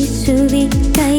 യേശുവെ കൈ